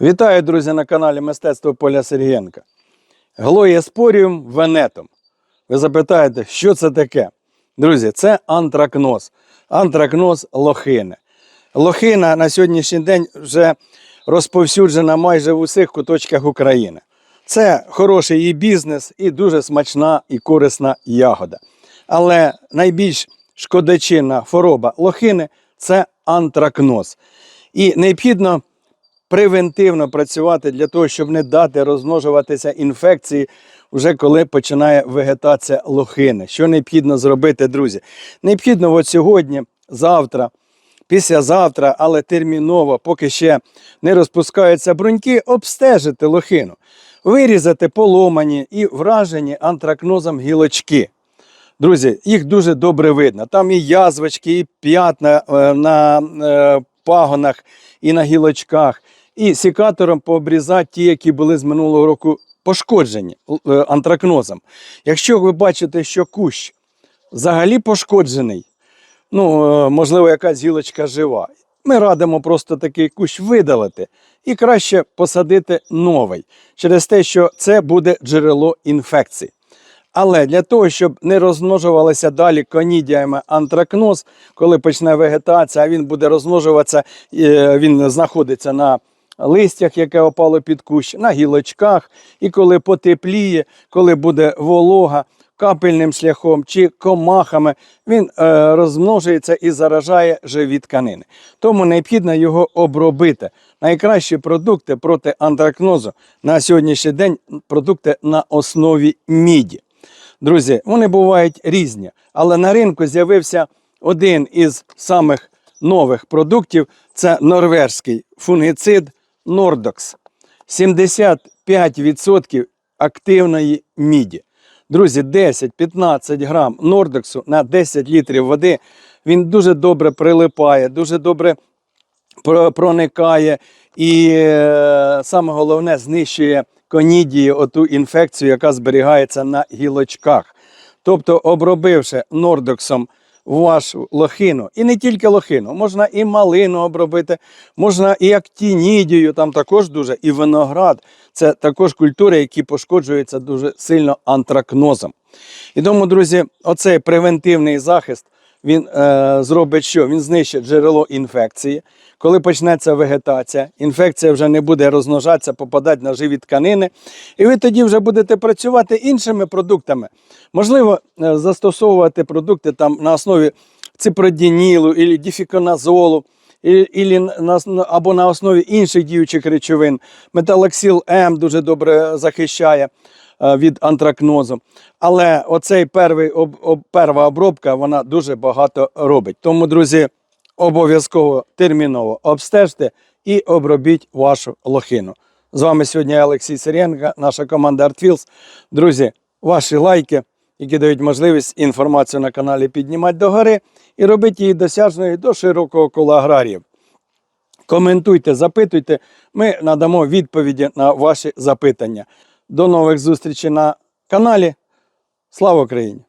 Вітаю, друзі, на каналі Мистецтво Поля Сергієнка. Глоєспоріум венетом. Ви запитаєте, що це таке? Друзі, це антракноз. Антракноз лохини. Лохина на сьогоднішній день вже розповсюджена майже в усіх куточках України. Це хороший і бізнес, і дуже смачна і корисна ягода. Але найбільш шкодочинна хвороба лохини це антракноз. І необхідно превентивно працювати для того, щоб не дати розмножуватися інфекції, вже коли починає вегетація лохини. Що необхідно зробити, друзі? Необхідно от сьогодні, завтра, післязавтра, але терміново, поки ще не розпускаються бруньки, обстежити лохину, вирізати поломані і вражені антракнозом гілочки. Друзі, їх дуже добре видно. Там і язвочки, і п'ятна е, на е, пагонах, і на гілочках. І сікатором пообрізати ті, які були з минулого року пошкоджені е, антракнозом. Якщо ви бачите, що кущ взагалі пошкоджений, ну, е, можливо, якась гілочка жива, ми радимо просто такий кущ видалити і краще посадити новий через те, що це буде джерело інфекцій. Але для того, щоб не розмножувалися далі конідіями антракноз, коли почне вегетація, він буде розмножуватися, е, він знаходиться на листях, яке опало під кущ, на гілочках, і коли потепліє, коли буде волога, капельним шляхом чи комахами, він е, розмножується і заражає живі тканини. Тому необхідно його обробити. Найкращі продукти проти антракнозу на сьогоднішній день продукти на основі міді. Друзі, вони бувають різні, але на ринку з'явився один із самих нових продуктів це норвежський фунгіцид Нордокс. 75% активної міді. Друзі, 10-15 грам нордоксу на 10 літрів води. Він дуже добре прилипає, дуже добре проникає і е, саме головне знищує конідії, оту інфекцію, яка зберігається на гілочках. Тобто, обробивши нордоксом вашу лохину, і не тільки лохину, можна і малину обробити, можна і актінідію, там також дуже, і виноград. Це також культури, які пошкоджуються дуже сильно антракнозом. І тому, друзі, оцей превентивний захист він е, зробить що? Він знищить джерело інфекції. Коли почнеться вегетація, інфекція вже не буде розмножатися, попадати на живі тканини. І ви тоді вже будете працювати іншими продуктами. Можливо, е, застосовувати продукти там на основі ципродінілу або діфіконазолу, і- на, або на основі інших діючих речовин. Металоксил М дуже добре захищає від антракнозу. Але оцей первий об, об, перша обробка вона дуже багато робить. Тому, друзі, обов'язково терміново обстежте і обробіть вашу лохину. З вами сьогодні Олексій Сиренко, наша команда ArtFields. Друзі, ваші лайки, які дають можливість інформацію на каналі піднімати догори і робити її досяжною до широкого кола аграріїв. Коментуйте, запитуйте, ми надамо відповіді на ваші запитання. До нових зустрічей на каналі. Слава Україні!